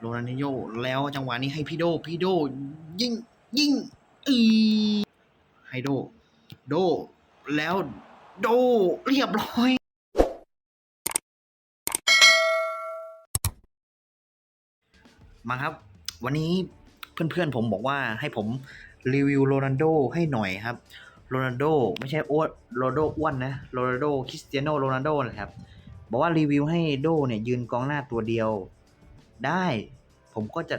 โรนันโญแล้วจังหวะนี้ให้พี่โดพี่โดยิงยิงอีให้โด โด แล้วโดเรียบร้อยมาครับ วันนี้เพื่อนๆผมบอกว่าให้ผมรีวิวโรนัลโดให้หน่อยครับโรนัลโดไม่ใช่อ้วนโรนัลโดอ้วนนะโรนัลโดคริสเตียโนโรนัลโดนะครับบอกว่ารีวิวให้โดเนี่ยยืนกองหน้าตัวเดียว ได้ ผมก็จะ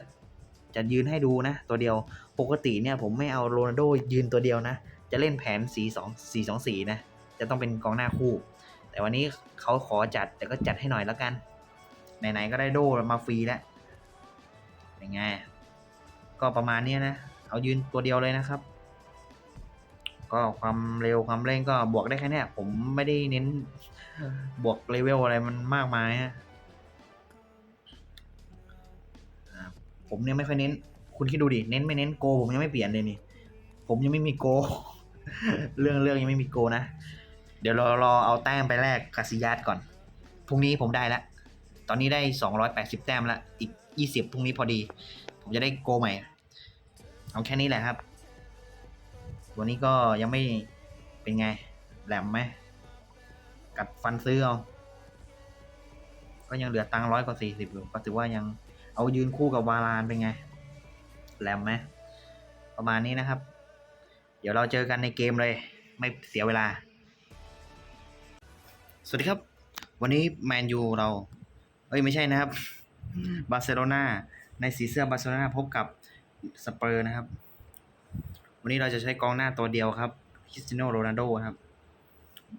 จะยืนให้ดูนะ ตัวเดียวปกติเนี่ยผมไม่เอาโรนัลโดยืนตัวเดียวนะ จะเล่นแผนสีสองสีสองสีนะ จะต้องเป็นกองหน้าคู่ แต่วันนี้เขาขอจัดแต่ก็จัดให้หน่อยแล้วกัน ไหนๆก็ได้โดมาฟรีแล้วเป็นไง ก็ประมาณเนี้ยนะ เอายืนตัวเดียวเลยนะครับ ก็ความเร็วความเร่งก็บวกได้แค่เนี้ยผมไม่ได้เน้นบวกเลเวลอะไรมันมากมายฮะ ผมเนี่ยไม่ค่อยเน้น คุณคิดดูดิ เน้นไม่เน้นโก ผมยังไม่เปลี่ยนเลยนี่ ผมยังไม่มีโก เรื่องเรื่องยังไม่มีโกนะ เดี๋ยวรอรอเอาแต้มไปแลกกาซิยัสก่อน พรุ่งนี้ผมได้แล้วตอนนี้ได้สองร้อยแปดสิบแต้มละ อีกยี่สิบพรุ่งนี้พอดี ผมจะได้โกใหม่ เอาแค่นี้แหละครับ ตัวนี้ก็ยังไม่เป็นไง แหลมไหม กัดฟันซื้อเอา ก็ยังเหลือตังร้อยกว่าสี่สิบอยู่ก็ถือว่ายัง เอายืนคู่กับวาลานเป็นไง แหลมไหมประมาณนี้นะครับ เดี๋ยวเราเจอกันในเกมเลย ไม่เสียเวลา สวัสดีครับ วันนี้แมนยูเรา เอ้ยไม่ใช่นะครับ บาร์เซโลนาในสีเสื้อบาร์เซโลนาพบกับสเปอร์นะครับ วันนี้เราจะใช้กองหน้าตัวเดียวครับคริสเตียโนโรนัลโดครับ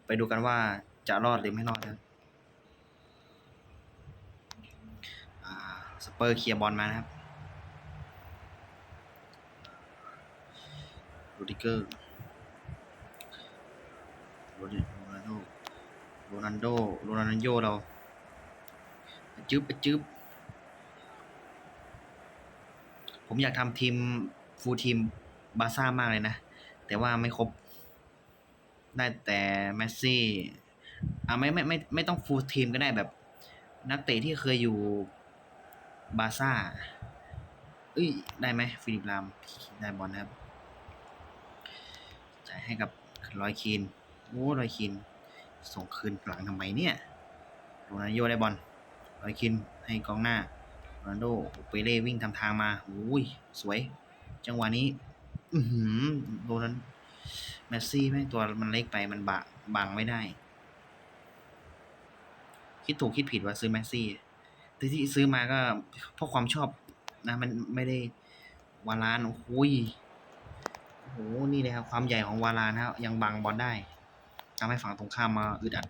ไปดูกันว่าจะรอดหรือไม่รอดครับอ่าส เปอร์เคลียร์บอลมานะครับโรดิเกอร์โรนัลโดโรนัลโดโรนัลโดเราจึ๊บจึ๊บผมอยากทำทีมฟูลทีมบาร์ซ่ามากเลยนะ แต่ว่าไม่ครบ ได้แต่แมสซี่อ่าไม่ไม่ไม่ไม่ต้องฟูลทีมก็ได้แบบ นักเตะที่เคยอยู่ บาซ่าเอ้ย ได้ไหมฟิลิปลามได้บอลนะครับจ่ายให้กับรอยคีนโอ้รอยคีนส่งคืนหลังทำไมเนี่ยโรนัลโยได้บอลรอยคีนให้กองหน้าโรนัลโดเปเล่วิ่งทำทางมาโอ้ยสวย จังหวะนี้ อือหือโดนแมสซี่แม่งตัวมันเล็กไปมันบะบังไม่ได้ คิดถูกคิดผิดว่าซื้อแมสซี่ ที่ซื้อมาก็เพราะความชอบนะ มันไม่ได้วาลานโอ้โหยโอ้โหนี่เลยครับความใหญ่ของวาลานครับยังบังบอลได้ทำให้ฝั่งตรงข้ามมาอึดอัด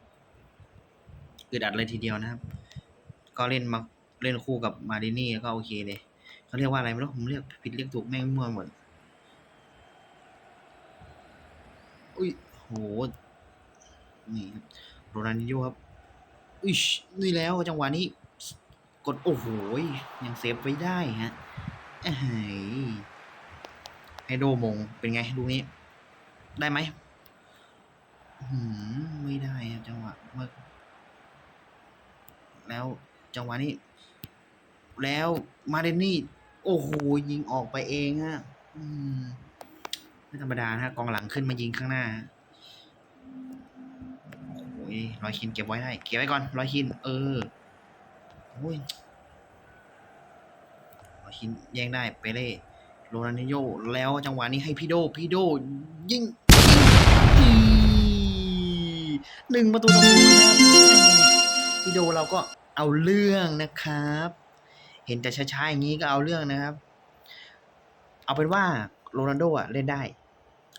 อึดอัดเลยทีเดียวนะครับ ก็เล่นมาเล่นคู่กับมาดินี่ก็โอเคเลยเขาเรียกว่าอะไรไม่รู้ผมเรียกผิดเรียกถูกแม่งมั่วหมดอุ้ยโหนี่ครับโรนัลดินโญ่ครับอุ้ยนี่แล้วจังหวะนี้ กด โอ้โหยังเซฟไว้ได้ฮะเอ้ยให้โดมง เป็นไงดูนี้ ได้ไหมหืมไม่ได้ครับจังหวะเมื่อแล้วจังหวะนี้ แล้วมาเดนนี่ โอ้โหยิงออกไปเองฮะไม่ธรรมดานะฮะกองหลังขึ้นมายิงข้างหน้าโอ้ยรอยคินเก็บไว้ได้เก็บไว้ก่อนรอยคิน เออ อ้ยรอยคินแย่งได้เปเล่โรนัลดินโญแล้วจังหวะนี้ให้พี่โดพี่โดยิงอีหนึ่งประตูต่อศูนย์นะครับพี่โดเราก็เอาเรื่องนะครับ เห็นแต่ช้าๆอย่างนี้ก็เอาเรื่องนะครับ เอาเป็นว่าโรนัลโดอะเล่นได้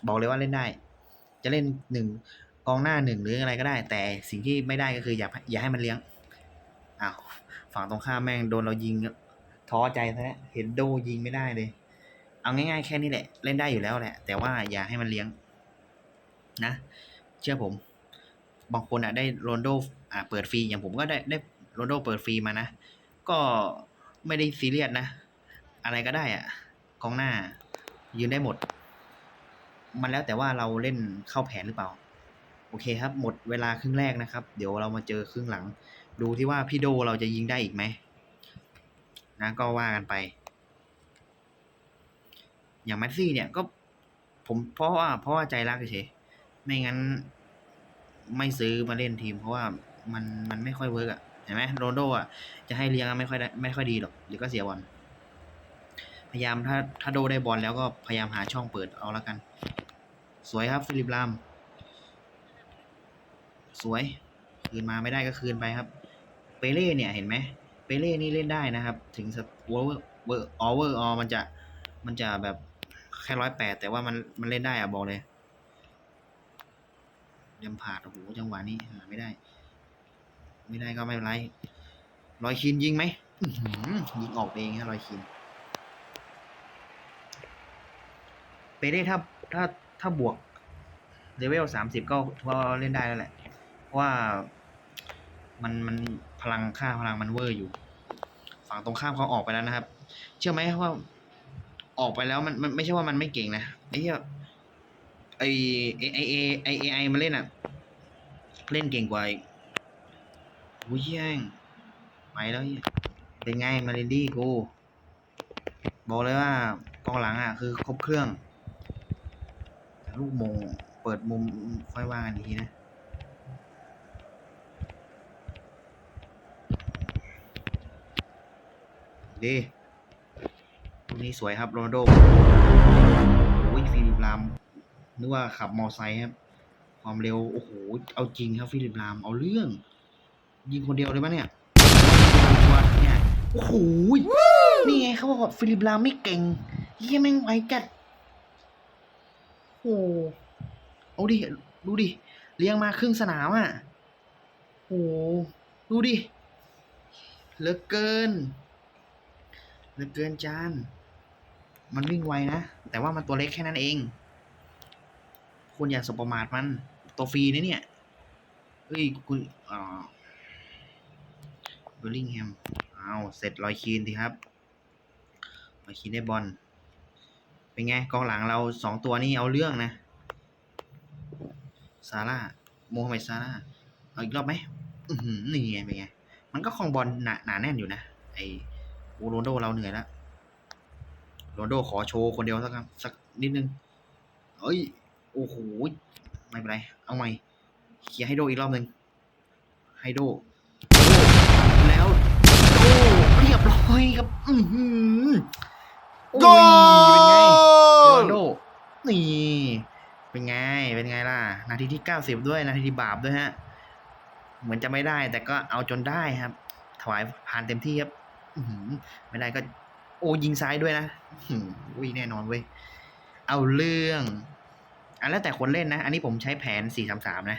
บอกเลยว่าเล่นได้ จะเล่นหนึ่งกองหน้าหนึ่งหรืออะไรก็ได้ แต่สิ่งที่ไม่ได้ก็คืออย่าอย่าให้มันเลี้ยงอ้าว ฝั่งตรงข้ามแม่งโดนเรายิงท้อใจซะแล้วเห็นโดยิงไม่ได้เลย เอาง่ายๆแค่นี้แหละ เล่นได้อยู่แล้วแหละ แต่ว่าอย่าให้มันเลี้ยง นะ เชื่อผม บางคนอะได้โรนโดอ่าเปิดฟรีอย่างผมก็ได้ได้โรนโดเปิดฟรีมานะ ก็ไม่ได้ซีเรียสนะ อะไรก็ได้อะกองหน้า ยืนได้หมด มันแล้วแต่ว่าเราเล่นเข้าแผนหรือเปล่า โอเคครับ หมดเวลาครึ่งแรกนะครับ เดี๋ยวเรามาเจอครึ่งหลัง ดูที่ว่าพี่โดเราจะยิงได้อีกไหมนะก็ว่ากันไป อย่างแมสซี่เนี่ยก็ผมเพราะว่าเพราะว่าใจรักเฉยไม่งั้น ไม่ซื้อมาเล่นทีม เพราะว่ามันมันไม่ค่อยเวิร์กอะเห็นไหมโรนโดอะจะให้เลี้ยงไม่ค่อยได้ไม่ค่อยดีหรอกเดี๋ยวก็เสียบอลพยายามถ้าถ้าโดได้บอลแล้วก็พยายามหาช่องเปิดเอาแล้วกัน สวยครับฟิลิปลาม สวย คืนมาไม่ได้ก็คืนไปครับ เปเล่เนี่ยเห็นไหมเปเล่นี่เล่นได้นะครับ ถึงสวอเวอร์เวอร์ออเวอร์ออมันจะมันจะแบบแค่ร้อยแปดแต่ว่ามันมันเล่นได้อะบอกเลยยังผ่าดโอ้โหจังหวะนี้หาไม่ได้ ไม่ได้ก็ไม่เป็นไรรอยคินยิงไหมยิงออกเองฮะรอยคินเปเล่ถ้าถ้าถ้าบวกเลเวลสามสิบก็ก็เล่นได้แล้วแหละ เพราะว่ามันมัน พลังค่าพลังมันเวอร์อยู่ ฝั่งตรงข้ามเขาออกไปแล้วนะครับ เชื่อไหมว่า ออกไปแล้วมันมันไม่ใช่ว่ามันไม่เก่งนะไอ้เหี้ยไอไอไอไอไอไอมันเล่นอะ เล่นเก่งกว่าอีกอุ้ยแย่งไปแล้วเป็นไงมาเรนดี้กูบอกเลยว่ากองหลังอะ คือครบเครื่องลูกมงเปิดมุมค่อยว่ากันอีกทีนะ ดีลูกนี้สวยครับโรนโดโอ้ยฟิลิปลามนึกว่าขับมอไซค์ครับ ความเร็ว โอ้โห เอาจริงครับฟิลิปลามเอาเรื่อง ยิงคนเดียวเลยปะเนี่ยชัวร์เนี่ยโอ้โหนี่ไงเขาบอกว่าฟิลิปลามไม่เก่งเฮียแม่งไวจัดโอ้โหเอาดิ ดูดิ เลี้ยงมาครึ่งสนามอะ โอ้โหดูดิเหลือเกิน เหลือเกินจาน มันวิ่งไวนะ แต่ว่ามันตัวเล็กแค่นั้นเอง คุณอย่าสบประมาทมัน ตัวฟรีนะเนี่ย เฮ้ย คุณอ่าเบอร์ลิงแฮม เอาเสร็จลอยคีนทีครับลอยคีนได้บอล เป็นไงกองหลังเราสองตัวนี้เอาเรื่องนะ ซาร่า โมฮัมเหม็ดซาร่า เอาอีกรอบไหมนี่ไงเป็นไง มันก็คลองบอลหนาหนาแน่นอยู่นะ ไอ อ้โรนโดเราเหนื่อยแล้วโรนโดขอโชว์คนเดียวสักครั้งสักนิดนึงเอ้ย โอ้โห ไม่เป็นไร เอาใหม่ เคลียร์ให้โดอีกรอบหนึ่งให้โด แล้วโดเรียบร้อยครับ อือหือโอ้โกยเป็นไงโรนโด นี่ เป็นไง เป็นไงล่ะ นาทีที่เก้าสิบด้วย นาทีที่บาปด้วยฮะ เหมือนจะไม่ได้แต่ก็เอาจนได้ครับ ถวายผ่านเต็มที่ครับ ไม่ได้ก็ โอ้ยิงซ้ายด้วยนะอุ้ยแน่นอนเว้ย เอาเรื่องอันแล้วแต่คนเล่นนะ อันนี้ผมใช้แผนสี่สามสามนะ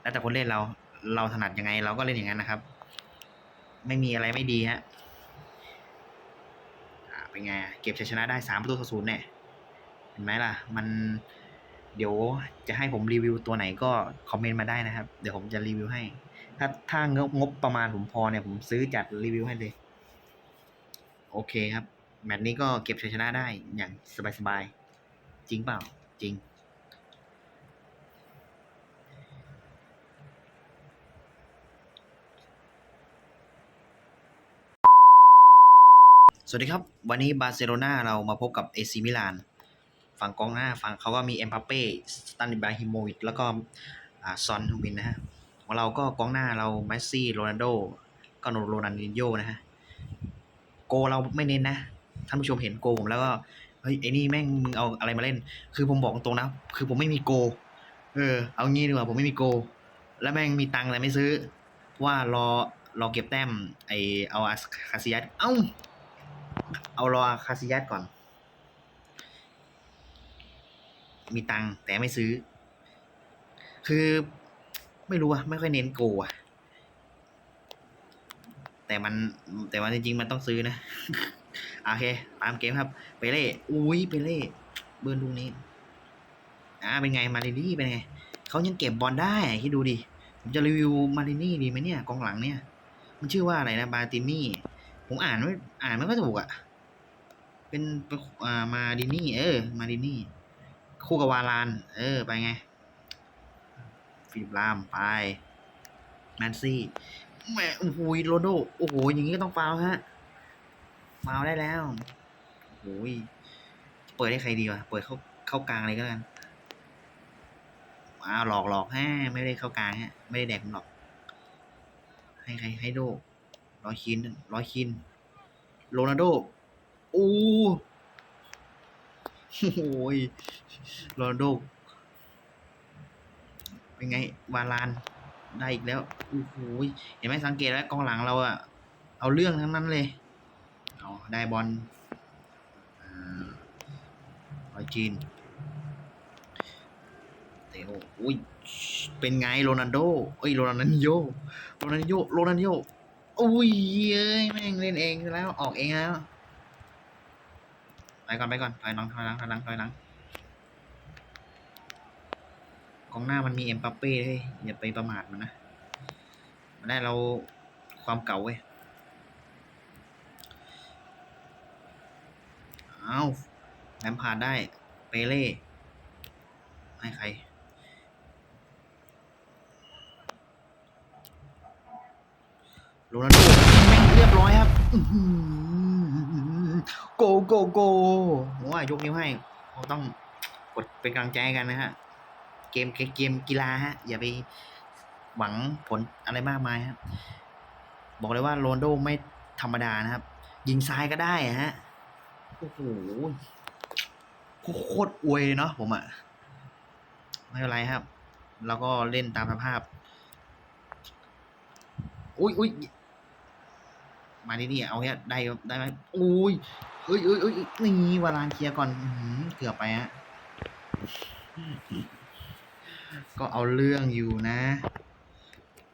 แล้วแต่คนเล่นเรา เราถนัดยังไง เราก็เล่นอย่างนั้นนะครับ ไม่มีอะไรไม่ดีฮะเป็นไง เก็บชัยชนะได้สามประตูต่อศูนย์เนี่ย เห็นไหมล่ะ มันเดี๋ยวจะให้ผมรีวิวตัวไหนก็คอมเมนต์มาได้นะครับ เดี๋ยวผมจะรีวิวให้ ถ้าถ้างบงบประมาณผมพอเนี่ยผมซื้อจัดรีวิวให้เลย โอเคครับ แมตช์นี้ก็เก็บชัยชนะได้อย่างสบายๆ จริงเปล่า จริง สวัสดีครับ วันนี้บาร์เซโลนาเรามาพบกับเอซิมิลาน ฝั่งกองหน้าฝั่งเขาก็มีเอ็มบัปเป้สตันอิบราฮิโมวิชแล้วก็อซอนฮูมินนะฮะ ของเราก็กองหน้าเราเมสซี่โรนัลโดก็โรนัลดินโยนะฮะโกเราไม่เน้นนะท่านผู้ชมเห็นโกผมแล้วก็เฮ้ยไอ้นี่แม่งมึงเอาอะไรมาเล่น คือผมบอกตรงนะ คือผมไม่มีโก เออ เอางี้ดีกว่าผมไม่มีโก แล้วแม่งมีตังค์แต่ไม่ซื้อ ว่ารอรอเก็บแต้มไอเอาอาคาซิยัสเอ้า เอารอคาซิยัสก่อน มีตังค์แต่ไม่ซื้อ คือ ไม่รู้อะไม่ค่อยเน้นโกอะแต่มันแต่ว่าจริงๆมันต้องซื้อนะ โอเค ตามเกมครับ เปเล่อุ้ยเปเล่เบิร์นลูกนี้ อ่า เป็นไงมารินี่เป็นไงเขายังเก็บบอลได้คิดดูดิผมจะรีวิวมารินี่ดีไหมเนี่ยกองหลังเนี่ย มันชื่อว่าอะไรนะบาตินี่ผมอ่านไม่อ่านไม่ค่อยถูกอะเป็นเป็นอ่ามาดินี่ เออ มาดินี่ คู่กับวาลาน เออ ไปไง ฟิลิปลามไปแมนซี่แหมโอ้โหโรนลโดโอ้โหอย่างนี้ก็ต้องฟาวฮะมาเอาได้แล้วโอ้ยเปิดให้ใครดีวะเปิดเข้าเข้ากลางเลยก็แล้วกันอ้าวหลอกหลอกแฮไม่ได้เข้ากลางฮะไม่ได้แดกผมหรอก ให้ใครให้โดร้อยคินร้อยคินโรนัลโดอู้โอ้ยโรนัลโด เป็นไงวาลานได้อีกแล้วโอ้โหเห็นไหมสังเกตแล้วกองหลังเราอะเอาเรื่องทั้งนั้นเลยเอาได้บอลออยจีนเตโออุ้ยเป็นไงโรนัลโดเอ้ยโรนัลโยโรนัลโยโรนัลโยอุ้ยเอ้ยแม่งเล่นเองแล้วออกเองแล้วไปก่อนไปก่อนถอยหลังถอยหลังถอยหลังถอยหลังก องหน้ามันมีเอ็มปัปเป้เลยอย่าไปประมาทมันนะมันได้เราความเก่าเว้ยเอาแลมพาดได้ เปเล่ให้ใครโรนัลโดแม่งเรียบร้อยครับโกโกโกผมว่ายกนิ้วให้เราต้องกดเป็นกำลังใจกันนะฮะ เกมเกมกีฬาฮะ อย่าไปหวังผลอะไรมากมายครับ บอกเลยว่าโรนโดไม่ธรรมดานะครับ ยิงซ้ายก็ได้ฮะ โอ้โหโคตรอวยเนาะผมอะไม่เป็นไรครับ แล้วก็เล่นตามสภาพ อุ้ยอุ้ยมาดิดิเอาเนี่ยได้ได้ไหมอุ้ยเอ้ยเอ้ยเอ้ยนี่วาลานเคลียร์ก่อนเกือบไปฮะ ก็เอาเรื่องอยู่นะ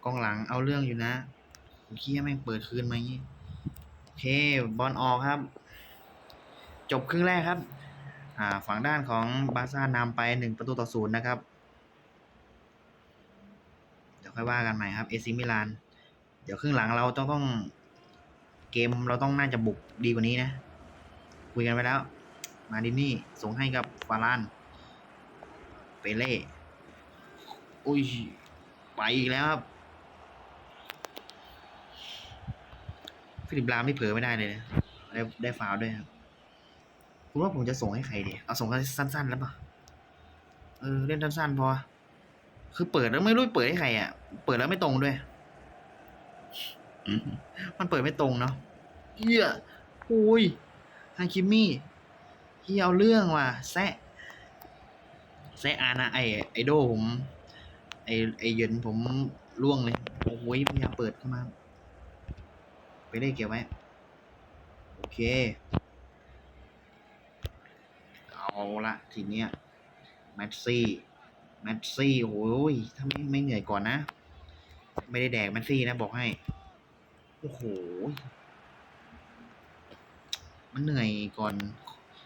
กองหลังเอาเรื่องอยู่นะเคลียแม่งเปิดคืนมางี้โอเคบอลออกครับ จบครึ่งแรกครับ อ่าฝั่งด้านของบาซ่านำไปหนึ่งประตูต่อศูนย์นะครับ เดี๋ยวค่อยว่ากันใหม่ครับเอซิมิลาน เดี๋ยวครึ่งหลังเราต้องต้อง เกมเราต้องน่าจะบุกดีกว่านี้นะ คุยกันไปแล้ว มาดินี่ส่งให้กับฟารานเปเล่ อุ้ย ไปอีกแล้วครับ ฟิลิปลามนี่เผลอไม่ได้เลยนะได้ได้ฟาวด้วยครับ คุณว่าผมจะส่งให้ใครดีเอาส่งสั้น ๆ แล้วป่ะ เออ เล่นสั้นๆพอ คือเปิดแล้วไม่รู้เปิดให้ใครอะ เปิดแล้วไม่ตรงด้วย มันเปิดไม่ตรงเนาะเฮียอุ้ยฮาคิมมี่เฮียเอาเรื่องว่ะแซะแซะอานะไอไอโดผม อไอเย็นผมล่วงเลย โอ้ยพยายามเปิดเข้ามา ไปได้เกี่ยวไหมโอเค เอาละทีเนี้ยแมตซี่แมตซี่โอ้ยถ้าไม่ไม่เหนื่อยก่อนนะ ไม่ได้แดกแมตซี่นะบอกให้ โอ้โห มันเหนื่อยก่อน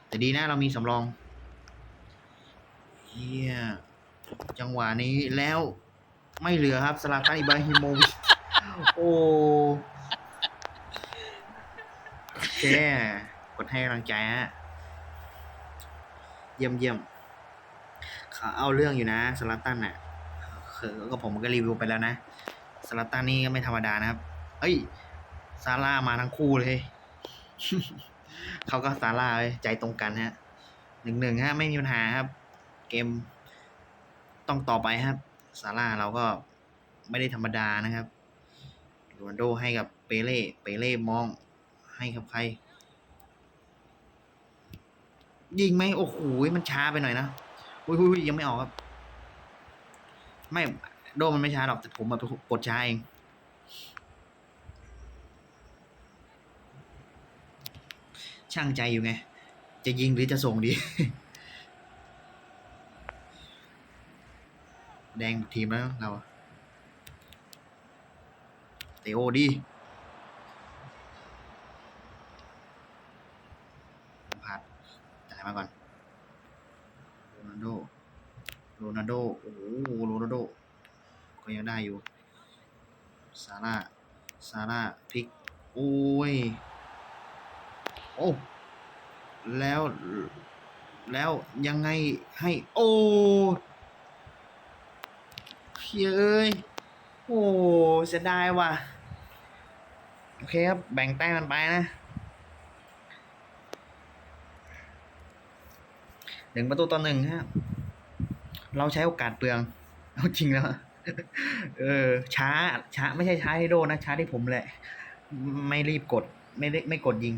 แต่ดีนะเรามีสำรองเฮีย จังหวะนี้แล้วไม่เหลือครับสลาตันอิบราฮิโมวิชโอ้โอเคกดให้กำลังใจฮะเยี่ยมเยี่ยมเขาเอาเรื่องอยู่นะสลาตันอะคือก็ผมก็รีวิวไปแล้วนะสลาตันนี่ก็ไม่ธรรมดานะครับ เอ้ยซาร่ามาทั้งคู่เลยเขาก็ซาร่าเลยใจตรงกันฮะหนึ่งหนึ่งฮะไม่มีปัญหาครับ เกม ต้องต่อไปครับซาร่าเราก็ไม่ได้ธรรมดานะครับโรนัลโดให้กับเปเล่เปเล่มองให้กับใคร ยิงไหมโอ้โหมันช้าไปหน่อยนะอุ้ยยังไม่ออกครับ ไม่โดมันไม่ช้าหรอกแต่ผมมากดช้าเองช่างใจอยู่ไง จะยิงหรือจะส่งดี แดงทีมแล้วเราเตโอดีพัดจ่ายมาก่อนโรนัลโดโรนัลโด โอ้โหโรนัลโด ก็ยังได้อยู่ ซาร่า ซาร่าพลิก โอ้ย โอ้ แล้ว แล้วยังไงให้ โอ้ ชียเอ้ย โอ้เสียดายว่ะ โอเคครับ แบ่งแต้มกันไปนะหนึ่งประตูต่อหนึ่งฮะ เราใช้โอกาสเปลือง เอาจริงแล้ว เออ ช้า ช้า ไม่ใช่ช้าให้โดนะ ช้าที่ผมแหละ ไม่รีบกด ไม่ไม่กดยิง